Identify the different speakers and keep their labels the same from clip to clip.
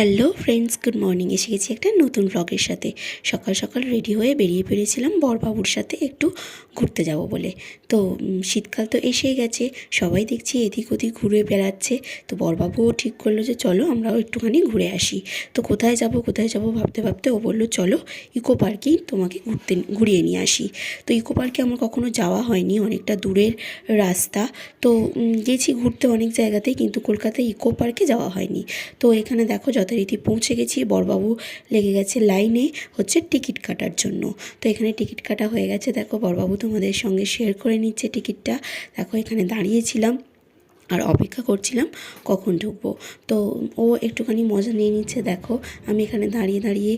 Speaker 1: Hello friends, good morning. এসে গেছি একটা নতুন ব্লগের সাথে। সকাল সকাল রেডি হয়ে বেরিয়ে পড়েছিলাম বরবাবুর সাথে একটু ঘুরতে যাব বলে। তো শীতকাল তো এসেই গেছে, সবাই দেখছি এদিক ওদিক ঘুরে বেড়াচ্ছে। তো বরবাবুও ঠিক করল যে, চলো আমরাও একটুখানি ঘুরে আসি। তো কোথায় যাব কোথায় যাব ভাবতে ভাবতে ও বলল, চলো ইকো পার্কেই তোমাকে ঘুরতে, ঘুরিয়ে নিয়ে আসি। তো ইকো পার্কে আমার কখনো যাওয়া হয়নি, অনেকটা দূরের রাস্তা। তো গেছি ঘুরতে অনেক জায়গাতেই কিন্তু কলকাতায় ইকো পার্কে যাওয়া হয়নি। তো এখানে দেখো যথারীতি পৌঁছে গেছি বরবাবু লেগে গেছে লাইনে হচ্ছে টিকিট কাটার জন্য। তো এখানে টিকিট কাটা হয়ে গেছে। দেখো বরবাবু তোমাদের সঙ্গে শেয়ার করে নিচ্ছে টিকিটটা। দেখো এখানে দাঁড়িয়েছিলাম। আর অপেক্ষা করছিলাম কখন ঢুকবো। তো ও একটুখানি মজা নিয়ে নিচ্ছে, দেখো। আমি এখানে দাঁড়িয়ে দাঁড়িয়ে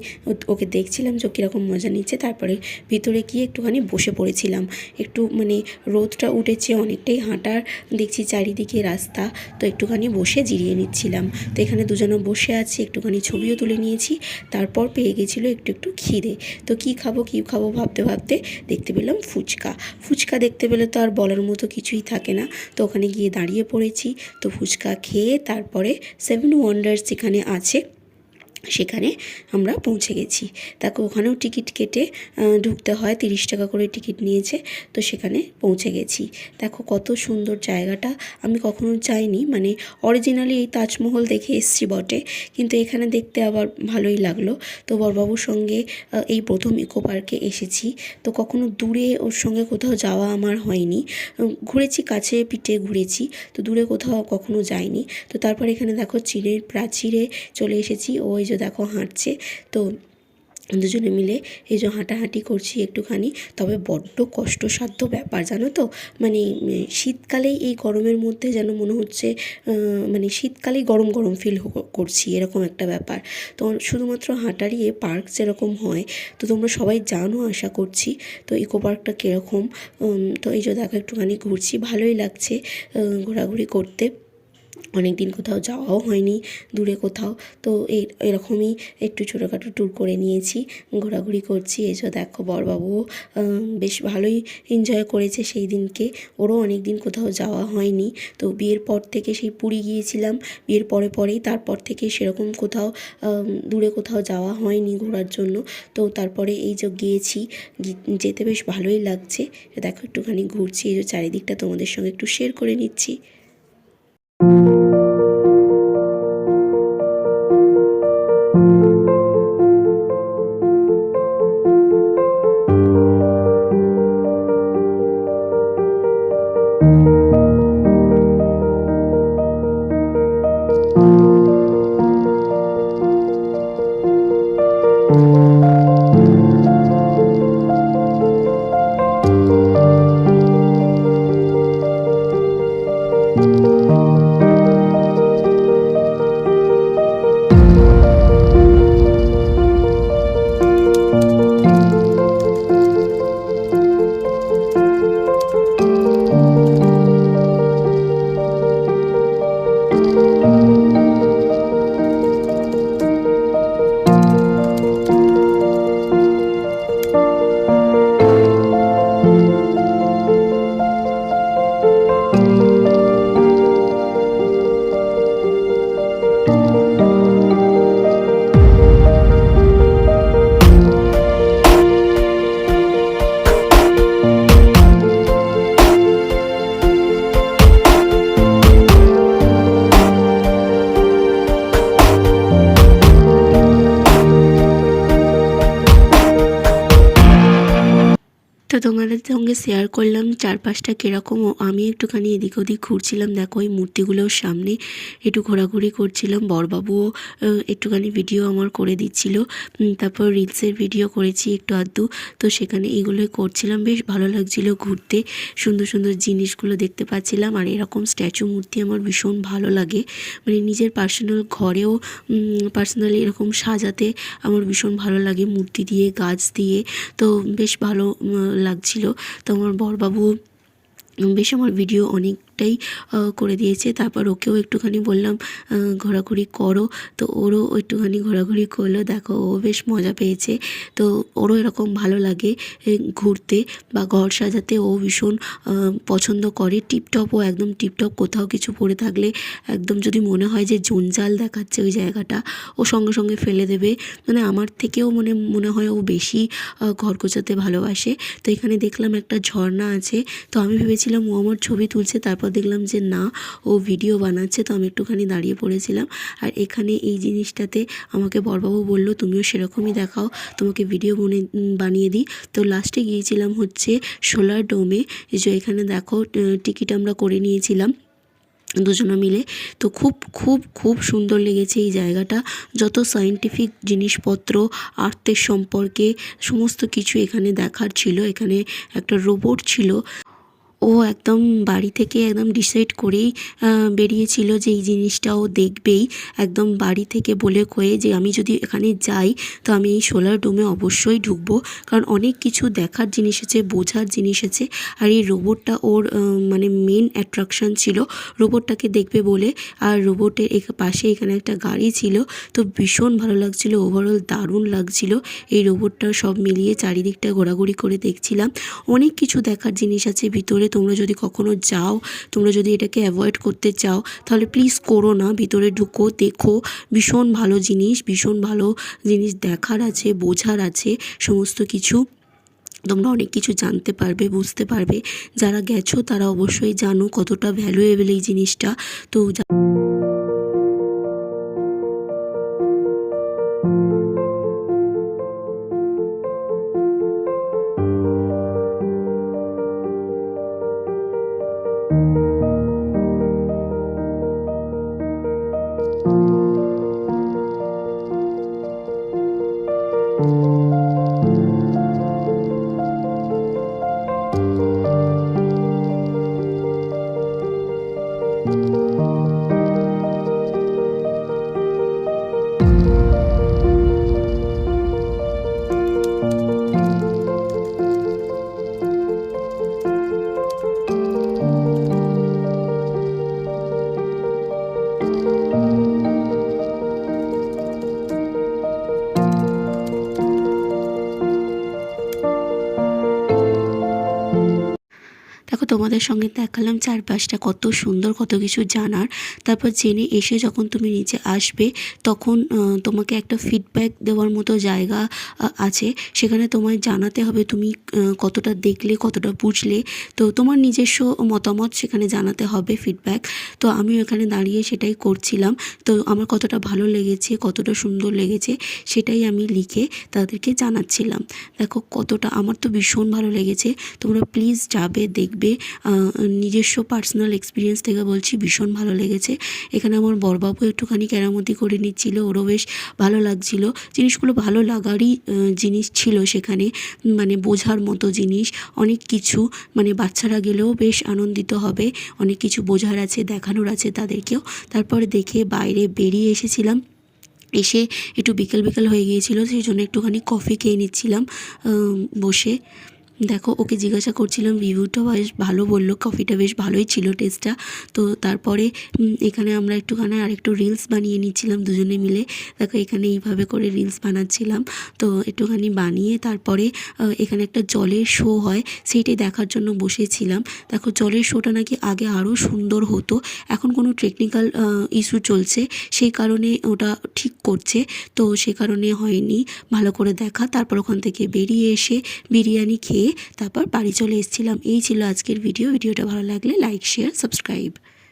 Speaker 1: ওকে দেখছিলাম যে কীরকম মজা নিচ্ছে। তারপরে ভিতরে গিয়ে একটুখানি বসে পড়েছিলাম। একটু মানে রোদটা উঠেছে অনেকটাই হাঁটার, দেখছি চারিদিকে রাস্তা। তো একটুখানি বসে জিরিয়ে নিচ্ছিলাম। তো এখানে দুজনে বসে আছি, একটুখানি ছবিও তুলে নিয়েছি। তারপর পেয়ে গেছিল একটু একটু খিদে। তো কী খাব কী খাব ভাবতে ভাবতে দেখতে পেলাম ফুচকা। ফুচকা দেখতে পেলে তো আর বলার মতো কিছুই থাকে না। তো ওখানে গিয়ে দাঁড়িয়ে পড়েছি তো ফুচকা খেয়ে তারপরে সেভেন ওয়ান্ডার্স যেখানে আছে। সেখানে আমরা পৌঁছে গেছি। তাকে ওখানেও টিকিট কেটে ঢুকতে হয়, তিরিশ টাকা করে টিকিট নিয়েছে, তো সেখানে পৌঁছে গেছি। দেখো, কত সুন্দর জায়গাটা। আমি কখনো যাইনি মানে অরিজিনালি এই তাজমহল দেখে এসছি বটে, কিন্তু এখানে দেখতে আবার ভালোই লাগল। তো বরবাবুর সঙ্গে এই প্রথম ইকো পার্কে এসেছি। তো কখনো দূরে ওর সঙ্গে কোথাও যাওয়া আমার হয়নি। ঘুরেছি, কাছে পিঠে ঘুরেছি, তো দূরে কোথাও কখনো যাইনি। তো তারপর এখানে দেখো, চীনের প্রাচীরে চলে এসেছি। ও এই যে দেখো হাঁটছে, তো দুজনে মিলে এই যে হাঁটাহাঁটি করছি একটুখানি। তবে বড্ড কষ্টসাধ্য ব্যাপার, জানো তো? মানে শীতকালেই এই গরমের মধ্যে যেন মনে হচ্ছে মানে শীতকালেই গরম গরম ফিল করছি, এরকম একটা ব্যাপার। তো শুধুমাত্র হাঁটারই এ পার্ক যেরকম হয়, তো তোমরা সবাই জানো আশা করছি, তো ইকো পার্কটা কীরকম? তো এই যে দেখো একটুখানি ঘুরছি, ভালোই লাগছে ঘোরাঘুরি করতে। অনেক দিন কোথাও যাওয়াও হয়নি, দূরে কোথাও। তো এই এরকমই একটু ছোটোখাটো ট্যুর করে নিয়েছি, ঘোরাঘুরি করছি। এসো দেখো বরবাবুও বেশ ভালোই এনজয় করেছে সেই দিনকে। ওরও অনেক দিন কোথাও যাওয়া হয়নি। তো বিয়ের পর থেকে সেই পুরী গিয়েছিলাম। বিয়ের পরে পরেই তারপর থেকে সেরকম কোথাও দূরে কোথাও যাওয়া হয়নি ঘোরার জন্য। তো তারপরে এই যে গিয়েছি যেতে বেশ ভালোই লাগছে। দেখো একটুখানি ঘুরছি, এই যে চারিদিকটা তোমাদের সঙ্গে একটু শেয়ার করে নিচ্ছি। Thank you. সঙ্গে শেয়ার করলাম চারপাশটা কীরকম ও আমি একটুখানি এদিক ওদিক ঘুরছিলাম। দেখো, ওই মূর্তিগুলোর সামনে একটু ঘোরাঘুরি করছিলাম। বরবাবুও একটুখানি ভিডিও আমার করে দিচ্ছিল। তারপর রিলসের ভিডিও করেছি একটু আধটু। তো সেখানে এগুলোই করছিলাম। বেশ ভালো লাগছিল ঘুরতে। সুন্দর সুন্দর জিনিসগুলো দেখতে পাচ্ছিলাম। আর এরকম স্ট্যাচু মূর্তি আমার ভীষণ ভালো লাগে। মানে নিজের পার্সোনাল ঘরেও পার্সোনালি এরকম সাজাতে আমার ভীষণ ভালো লাগে। মূর্তি দিয়ে, গাছ দিয়ে। তো বেশ ভালো লাগছিল। তো আমার বরবাবু বেশ আমার ভিডিও অনেক অনেকটাই করে দিয়েছে। তারপর ওকেও একটুখানি বললাম ঘোরাঘুরি করো। তো ওরও একটুখানি ঘোরাঘুরি করল। দেখো, ও বেশ মজা পেয়েছে। তো ওরও এরকম ভালো লাগে ঘুরতে বা ঘর সাজাতে। ও ভীষণ পছন্দ করে। টিপটপ, ও একদম টিপটপ কোথাও কিছু পড়ে থাকলে একদম যদি মনে হয় যে জঞ্জাল দেখাচ্ছে ওই জায়গাটা, ও সঙ্গে সঙ্গে ফেলে দেবে। মানে আমার থেকেও মনে মনে হয় ও বেশি ঘর গোছাতে ভালোবাসে। তো এখানে দেখলাম একটা ঝর্ণা আছে। তো আমি ভেবেছিলাম ও আমার ছবি তুলছে, তারপর দেখলাম যে না, ও ভিডিও বানাচ্ছে, তো আমি একটুখানি দাঁড়িয়ে পড়েছিলাম। আর এখানে এই জিনিসটাতে আমাকে বরবাবু বলল, তুমিও সেরকমই দেখাও, তোমাকে ভিডিও বনে বানিয়ে দিই। তো লাস্টে গিয়েছিলাম হচ্ছে সোলার ডোমে যে এখানে দেখো টিকিট আমরা করে নিয়েছিলাম দুজনে মিলে। তো খুব খুব খুব সুন্দর লেগেছে এই জায়গাটা। যত সায়েন্টিফিক জিনিসপত্র, আর্থের সম্পর্কে, সমস্ত কিছু এখানে দেখার ছিল। এখানে একটা রোবট ছিল। ও একদম বাড়ি থেকে একদম ডিসাইড করেই বেরিয়েছিল যে এই জিনিসটা ও দেখবেই। একদম বাড়ি থেকে বলে কয়ে যে আমি যদি এখানে যাই, তো আমি এই সোলার ডোমে অবশ্যই ঢুকবো। কারণ অনেক কিছু দেখার জিনিস আছে, বোঝার জিনিস আছে। আর এই রোবটটা ওর মানে মেন অ্যাট্রাকশন ছিল। রোবটটাকে দেখবে বলে। আর রোবটের পাশে এখানে একটা গাড়ি ছিল। তো ভীষণ ভালো লাগছিল ওভারঅল দারুণ লাগছিল। এই রোবটটা সব মিলিয়ে চারিদিকটা ঘোরাঘুরি করে দেখছিলাম। অনেক কিছু দেখার জিনিস আছে, ভিতরে তোমরা যদি কখনো যাও, তোমরা যদি এটাকে অ্যাভয়েড করতে চাও, তাহলে প্লিজ করো না। ভিতরে ঢুকো, দেখো, ভীষণ ভালো জিনিস, ভীষণ ভালো জিনিস দেখার আছে, বোঝার আছে, সমস্ত কিছু। তোমরা অনেক কিছু জানতে পারবে, বুঝতে পারবে। যারা গেছো, তারা অবশ্যই জানো কতটা ভ্যালুয়েবল এই জিনিসটা। তো যা- দেখো তোমাদের সঙ্গে দেখালাম চারপাশটা, কত সুন্দর, কত কিছু জানার। তারপর জেনে এসে যখন তুমি নিচে আসবে, তখন তোমাকে একটা ফিডব্যাক দেওয়ার মতো জায়গা আছে। সেখানে তোমায় জানাতে হবে তুমি কতটা দেখলে, কতটা বুঝলে। তো তোমার নিজস্ব মতামত সেখানে জানাতে হবে ফিডব্যাক তো আমি এখানে দাঁড়িয়ে সেটাই করছিলাম। তো আমার কতটা ভালো লেগেছে, কতটা সুন্দর লেগেছে, সেটাই আমি লিখে তাদেরকে জানাচ্ছিলাম। দেখো কতটা, আমার তো ভীষণ ভালো লেগেছে। তোমরা প্লিজ যাবে, দেখবে। নিজস্ব পার্সোনাল এক্সপিরিয়েন্স থেকে বলছি, ভীষণ ভালো লেগেছে। এখানে আমার বরবাবু একটুখানি কেরামতি করে নিচ্ছিল, ওরও বেশ ভালো লাগছিল। জিনিসগুলো ভালো লাগারই জিনিস ছিল সেখানে মানে বোঝার মতো জিনিস। অনেক কিছু মানে বাচ্চারা গেলেও বেশ আনন্দিত হবে। অনেক কিছু বোঝার আছে, দেখানোর আছে তাদেরকেও। তারপরে দেখে বাইরে বেরিয়ে এসেছিলাম। এসে একটু বিকেল বিকেল হয়ে গিয়েছিল সেই জন্য একটুখানি কফি খেয়ে নিচ্ছিলাম বসে। দেখো, ওকে জিজ্ঞাসা করছিলাম, রিভিউটা বেশ ভালো বলল, কফিটা বেশ ভালোই ছিল টেস্টটা। তো তারপরে এখানে আমরা একটুখানি আর একটু রিলস বানিয়ে নিচ্ছিলাম দুজনে মিলে। দেখো, এখানে এইভাবে করে রিলস বানাচ্ছিলাম। তো একটুখানি বানিয়ে তারপরে এখানে একটা জলের শো হয়, সেইটাই দেখার জন্য বসেছিলাম। দেখো, জলের শোটা নাকি আগে আরও সুন্দর হতো। এখন কোনো টেকনিক্যাল ইস্যু চলছে, সেই কারণে ওটা ঠিক করছে। তো সে কারণে হয়নি। ভালো করে দেখা, তারপর ওখান থেকে বেরিয়ে এসে বিরিয়ানি খেয়ে তারপর বাড়ি চলে এসেছিলাম। এই ছিল আজকের ভিডিও ভিডিওটা ভালো লাগলে লাইক শেয়ার সাবস্ক্রাইব